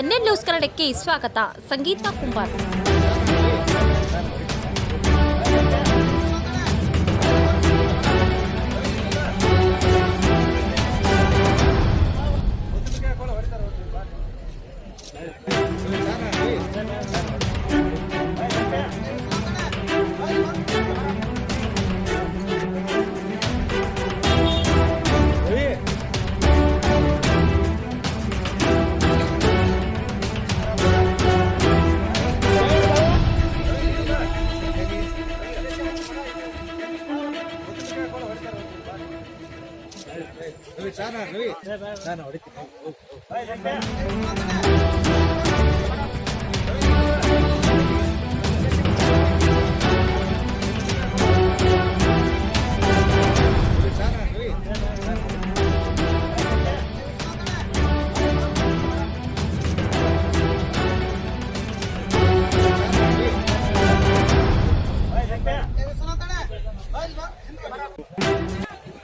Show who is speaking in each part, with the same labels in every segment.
Speaker 1: NN news ಕನ್ನಡಕ್ಕೆ ಸ್ವಾಗತ. ಸಂಗೀತ ಕುಂಬಾರ್.
Speaker 2: ನಾನು ಹೊಡಿತೀನಿ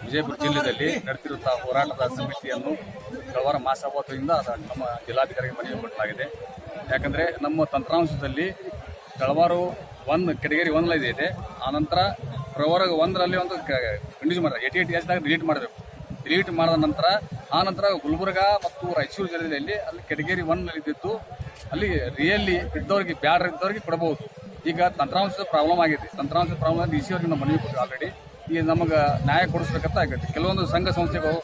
Speaker 2: ವಿಜಯಪುರ ಜಿಲ್ಲೆಯಲ್ಲಿ ನಡೆದಿರುವಂತಹ ಹೋರಾಟದ ಸಮಿತಿಯನ್ನು ಕಳವಾರ ಅದು ನಮ್ಮ ಜಿಲ್ಲಾಧಿಕಾರಿಗೆ ಮನವಿ ಕೊಡಲಾಗಿದೆ ಯಾಕಂದರೆ ನಮ್ಮ ತಂತ್ರಾಂಶದಲ್ಲಿ ಕಳವಾರು ಒಂದು ಕೆಟಗರಿ ಒಂದರಲ್ಲಿ ಇದೆ ಆನಂತರ ಪ್ರವರ ಒಂದರಲ್ಲಿ ಒಂದು ಕಂಡ್ಯೂಸ್ ಮಾಡಿದ್ರೆ ಏಟಿ ಎಟಿ ಎಸ್ದಾಗ ಡಿಲೀಟ್ ಮಾಡಬೇಕು ಡಿಲೀಟ್ ಮಾಡಿದ ನಂತರ ಆ ನಂತರ ಗುಲ್ಬರ್ಗ ಮತ್ತು ರಾಯಚೂರು ಜಿಲ್ಲೆಯಲ್ಲಿ ಅಲ್ಲಿ ಕೆಟಗರಿ ಒನ್ ಇದ್ದಿದ್ದು ಅಲ್ಲಿ ರಿಯಲ್ಲಿ ಇದ್ದವ್ರಿಗೆ ಬ್ಯಾಡ್ರ್ ಇದ್ದವ್ರಿಗೆ ಕೊಡಬಹುದು ಈಗ ತಂತ್ರಾಂಶದ ಪ್ರಾಬ್ಲಮ್ ಆಗಿದೆ. ತಂತ್ರಾಂಶದ ಪ್ರಾಬ್ಲಮ್ ಡಿ ಸಿ ಅವ್ರಿಗೆ ನಾವು ಮನವಿ ಕೊಟ್ಟು ಆಲ್ರೆಡಿ ಈಗ ನಮಗೆ ನ್ಯಾಯ ಕೊಡಿಸ್ಬೇಕಂತ ಆಗೈತೆ ಕೆಲವೊಂದು ಸಂಘ ಸಂಸ್ಥೆಗಳು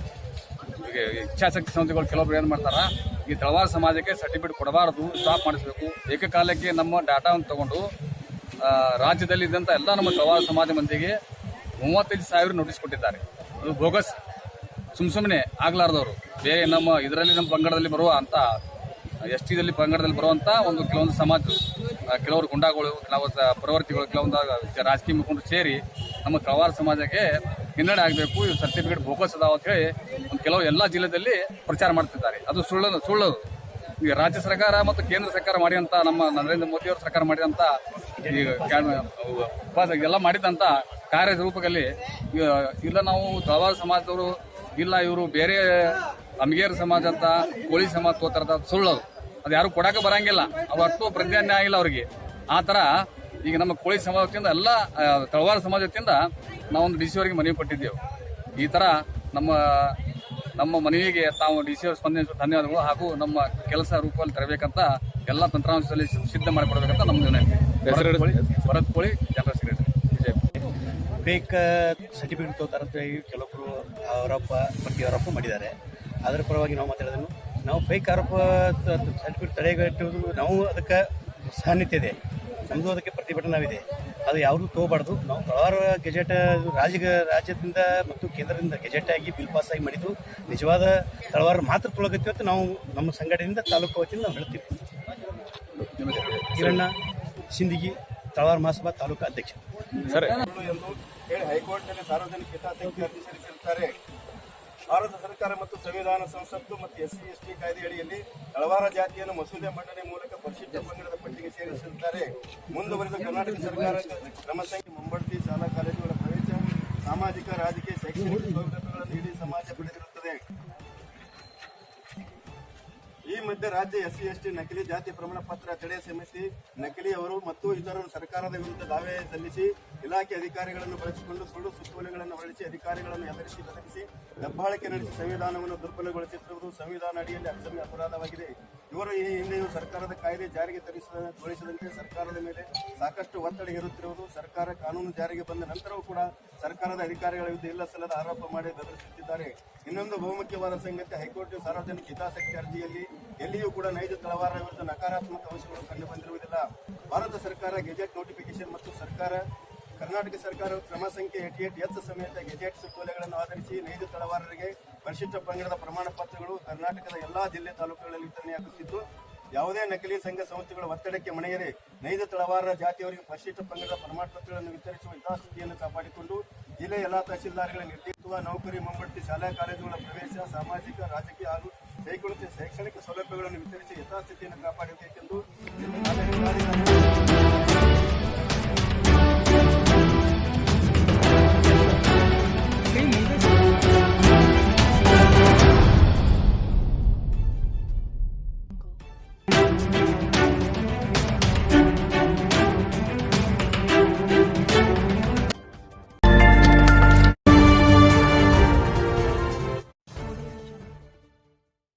Speaker 2: ಇಚ್ಛಾಶಕ್ತಿ ಸಂಸ್ಥೆಗಳು ಕೆಲವೊಬ್ರು ಏನು ಮಾಡ್ತಾರೆ, ಈ ತಳವಾರ ಸಮಾಜಕ್ಕೆ ಸರ್ಟಿಫಿಕೇಟ್ ಕೊಡಬಾರದು ಸ್ಟಾಪ್ ಮಾಡಿಸಬೇಕು. ಏಕಕಾಲಕ್ಕೆ ನಮ್ಮ ಡಾಟಾವನ್ನು ತಗೊಂಡು ರಾಜ್ಯದಲ್ಲಿ ಇದ್ದಂಥ ಎಲ್ಲ ನಮ್ಮ ತಳವಾರ ಸಮಾಜ ಮಂದಿಗೆ ಮೂವತ್ತೈದು ಸಾವಿರ ನೋಟಿಸ್ ಕೊಟ್ಟಿದ್ದಾರೆ. ಅದು ಬೋಗಸ್. ಸುಮ್ ಸುಮ್ಮನೆ ಆಗ್ಲಾರ್ದವರು. ಬೇರೆ ನಮ್ಮ, ಇದರಲ್ಲಿ ನಮ್ಮ ಪಂಗಡದಲ್ಲಿ ಬರುವ ಅಂತ ಎಸ್ ಟಿದಲ್ಲಿ ಪಂಗಡದಲ್ಲಿ ಬರುವಂತ ಒಂದು ಕೆಲವೊಂದು ಸಮಾಜ ಕೆಲವರು ಗುಂಡಾಗಳು ಕೆಲವು ಪ್ರವೃತ್ತಿಗಳು, ಕೆಲವೊಂದು ರಾಜಕೀಯ ಮುಖಂಡರು ಸೇರಿ ನಮ್ಮ ಕಳವಾರ ಸಮಾಜಕ್ಕೆ ಹಿನ್ನಡೆ ಆಗಬೇಕು ಇವು ಸರ್ಟಿಫಿಕೇಟ್ ಬೋಗಸ್ ಅದಾವ ಅಂತ ಹೇಳಿ ಕೆಲವು ಎಲ್ಲ ಜಿಲ್ಲೆಯಲ್ಲಿ ಪ್ರಚಾರ ಮಾಡ್ತಿದ್ದಾರೆ. ಅದು ಸುಳ್ಳು ಸುಳ್ಳು ಈಗ ರಾಜ್ಯ ಸರ್ಕಾರ ಮತ್ತು ಕೇಂದ್ರ ಸರ್ಕಾರ ಮಾಡಿದಂತ ನಮ್ಮ ನರೇಂದ್ರ ಮೋದಿ ಅವರ ಸರ್ಕಾರ ಮಾಡಿದಂತ ಈಗ ಎಲ್ಲ ಮಾಡಿದಂತ ಕಾರ್ಯ ರೂಪದಲ್ಲಿ ಇಲ್ಲ ನಾವು ಕಳವಾರ ಸಮಾಜದವರು, ಇಲ್ಲ ಇವರು ಬೇರೆ ಅಮಗೇರ ಸಮಾಜ ಅಂತ, ಕೋಳಿ ಸಮಾಜ ತೋತಾರ ಸುಳ್ಳು ಅದು ಯಾರು ಕೊಡಕ್ಕೆ ಬರಂಗಿಲ್ಲ. ಅವತ್ತು ಪ್ರಜ್ಞಾನ್ಯ ಆಗಿಲ್ಲ ಅವ್ರಿಗೆ. ಆ ತರ ಈಗ ನಮ್ಮ ಕೋಳಿ ಸಮಾಜದಿಂದ ಎಲ್ಲ ತಳವಾರ ಸಮಾಜದಿಂದ ನಾವೊಂದು ಡಿ ಸಿ ಅವರಿಗೆ ಮನವಿ ಕೊಟ್ಟಿದ್ದೆವು. ಈ ತರ ನಮ್ಮ ನಮ್ಮ ಮನವಿಗೆ ತಾವು ಡಿ ಸಿ ಅವರು ಸ್ಪಂದಿಸುವ ಧನ್ಯವಾದಗಳು ಹಾಗೂ ನಮ್ಮ ಕೆಲಸ ರೂಪದಲ್ಲಿ ತರಬೇಕಂತ ಎಲ್ಲ ತಂತ್ರಾಂಶದಲ್ಲಿ ಸಿದ್ಧ ಮಾಡಿಕೊಡ್ಬೇಕಂತ ನಮ್ದು ವಿನಂತಿ. Bharath Koli general secretary
Speaker 3: fake certificate ತಗೋತಾರಂತ ಹೇಳಿ ಕೆಲವೊಬ್ಬರು ಅವರಪ್ಪ ಪಟ್ಟಿ ಅವರಪ್ಪ ಮಾಡಿದ್ದಾರೆ. ಅದರ ಪರವಾಗಿ ನಾವು ಮಾತಾಡೋದನ್ನು ನಾವು ಫೇಕ್ ಆರೋಪ ಸರ್ಟಿಫಿಕೇಟ್ ತಡೆಗಟ್ಟುವುದು ನಾವು ಅದಕ್ಕೆ ಸಾನ್ನಿಧ್ಯ ಇದೆ. ನಮ್ಮದು ಅದಕ್ಕೆ ಪ್ರತಿಭಟನಾವಿದೆ. ಅದು ಯಾವುದು ತಗೋಬಾರ್ದು. ನಾವು ಹಲವಾರು ಗೆಜೆಟ್ ರಾಜ್ಯ ರಾಜ್ಯದಿಂದ ಮತ್ತು ಕೇಂದ್ರದಿಂದ ಗೆಜೆಟ್ ಆಗಿ ಬಿಲ್ ಪಾಸ್ ಆಗಿ ಮಾಡಿದ್ದು. ನಿಜವಾದ ತಳವಾರ ಮಾತ್ರ ತೊಳಗತ್ತೀವಿ ಅಂತ ನಾವು ನಮ್ಮ ಸಂಘಟನೆಯಿಂದ ತಾಲೂಕು ವತಿಯಿಂದ ನಾವು ಹೇಳ್ತೀವಿ ಕಿರಣ್ಣ ಸಿಂದಗಿ ತಳವಾರ ಮಹಾಸಭಾ ತಾಲೂಕು ಅಧ್ಯಕ್ಷ
Speaker 2: ಸರ್.
Speaker 4: ಎಂದು ಹೇಳಿ ಹೈಕೋರ್ಟ್ನಲ್ಲಿ ಸಾರ್ವಜನಿಕ ಹಿತಾಸಕ್ತಿ ಅರ್ಜಿ ಸಲ್ಲಿಸಿರುತ್ತಾರೆ. ಭಾರತ ಸರ್ಕಾರ ಮತ್ತು ಸಂವಿಧಾನ ಸಂಸತ್ತು ಮತ್ತು ಎಸ್ ಸಿ, ಎಸ್ ಟಿ ಕಾಯ್ದೆಯಡಿಯಲ್ಲಿ ಹಲವಾರು ಜಾತಿಯನ್ನು ಮಸೂದೆ ಮಂಡನೆ ಮೂಲಕ ಪರಿಶಿಷ್ಟ ಪಂಗಡದ ಪಟ್ಟಿಗೆ ಸೇರಿಸಿದ್ದಾರೆ ಮುಂದುವರೆದ ಕರ್ನಾಟಕ ಸರ್ಕಾರ ಕ್ರಮ ಸಂಖ್ಯೆ ಮುಂಬಡ್ತಿ, ಶಾಲಾ, ಕಾಲೇಜುಗಳ ಪ್ರವೇಶ, ಸಾಮಾಜಿಕ, ರಾಜಕೀಯ, ಶೈಕ್ಷಣಿಕ ಮಧ್ಯೆ ರಾಜ್ಯ ಎಸ್ಸಿ ಎಸ್ಟಿ ನಕಲಿ ಜಾತಿ ಪ್ರಮಾಣ ಪತ್ರ ತಡೆ ಸಮಿತಿ ನಕಲಿಯವರು ಮತ್ತು ಇತರರು ಸರ್ಕಾರದ ವಿರುದ್ಧ ದಾವೆ ಸಲ್ಲಿಸಿ ಇಲಾಖೆ ಅಧಿಕಾರಿಗಳನ್ನು ಬಳಸಿಕೊಂಡು ಸುಳ್ಳು ಸುತ್ತೋಲೆಗಳನ್ನು ಹೊರಡಿಸಿ ಅಧಿಕಾರಿಗಳನ್ನು ಎದುರಿಸಿ ಬೆದರಿಸಿ ದಬ್ಬಾಳಿಕೆ ನಡೆಸಿ ಸಂವಿಧಾನವನ್ನು ದುರ್ಬಲಗೊಳಿಸುತ್ತಿರುವುದು ಸಂವಿಧಾನ ಅಡಿಯಲ್ಲಿ ಅಕ್ಷಮ್ಯ ಅಪರಾಧವಾಗಿದೆ. ಇವರು ಈ ಹಿಂದೆಯೂ ಸರ್ಕಾರದ ಕಾಯ್ದೆ ಜಾರಿಗೆ ತರಿಸಿದ ತೋರಿಸದಂತೆ ಸರ್ಕಾರದ ಮೇಲೆ ಸಾಕಷ್ಟು ಒತ್ತಡ ಇರುತ್ತಿರುವುದು ಸರ್ಕಾರ ಕಾನೂನು ಜಾರಿಗೆ ಬಂದ ನಂತರವೂ ಕೂಡ ಸರ್ಕಾರದ ಅಧಿಕಾರಿಗಳ ವಿರುದ್ಧ ಇಲ್ಲ ಸಲ್ಲದ ಆರೋಪ ಮಾಡಿ ಬೆದರಿಸುತ್ತಿದ್ದಾರೆ. ಇನ್ನೊಂದು ಬಹುಮುಖ್ಯವಾದ ಸಂಗತಿ, ಹೈಕೋರ್ಟ್ ಸಾರ್ವಜನಿಕ ಹಿತಾಸಕ್ತಿ ಅರ್ಜಿಯಲ್ಲಿ ಎಲ್ಲಿಯೂ ಕೂಡ ನೈಜ ತಳವಾರ ವಿರುದ್ಧ ನಕಾರಾತ್ಮಕ ಅಂಶಗಳು ಕಂಡುಬಂದಿರುವುದಿಲ್ಲ. ಭಾರತ ಸರ್ಕಾರ ಗೆಜೆಟ್ ನೋಟಿಫಿಕೇಶನ್ ಮತ್ತು ಸರ್ಕಾರ ಕರ್ನಾಟಕ ಸರ್ಕಾರ ಕ್ರಮ ಸಂಖ್ಯೆ ಏಟಿ ಏಟ್ ಎಚ್ ಸಮೇತ ಗೆಜೆಟ್ ಸುತ್ತೋಲೆಗಳನ್ನು ಆಧರಿಸಿ ನೈಜ ತಳವಾರರಿಗೆ ಪರಿಶಿಷ್ಟ ಪಂಗಡದ ಪ್ರಮಾಣ ಪತ್ರಗಳು ಕರ್ನಾಟಕದ ಎಲ್ಲಾ ಜಿಲ್ಲೆ ತಾಲೂಕುಗಳಲ್ಲಿ ವಿತರಣೆಯಾಗುತ್ತಿದ್ದು ಯಾವುದೇ ನಕಲಿ ಸಂಘ ಸಂಸ್ಥೆಗಳ ಒತ್ತಡಕ್ಕೆ ಮಣಿಯದೆ ನೈಜ ತಳವಾರರ ಜಾತಿಯವರಿಗೆ ಪರಿಶಿಷ್ಟ ಪಂಗಡದ ಪ್ರಮಾಣ ಪತ್ರಗಳನ್ನು ವಿತರಿಸುವ ಯಥಾಸ್ಥಿತಿಯನ್ನು ಕಾಪಾಡಿಕೊಂಡು ಜಿಲ್ಲೆ ಎಲ್ಲಾ ತಹಸೀಲ್ದಾರ್ಗಳ ನೇತೃತ್ವ ನೌಕರಿ ಮುಂಬಡ್ತಿ ಶಾಲಾ ಕಾಲೇಜುಗಳ ಪ್ರವೇಶ, ಸಾಮಾಜಿಕ, ರಾಜಕೀಯ ಹಾಗೂ ಶೈಕ್ಷಣಿಕ ಶೈಕ್ಷಣಿಕ ಸೌಲಭ್ಯಗಳನ್ನು ವಿತರಿಸಿ ಯಥಾಸ್ಥಿತಿಯನ್ನು ಕಾಪಾಡಬೇಕೆಂದು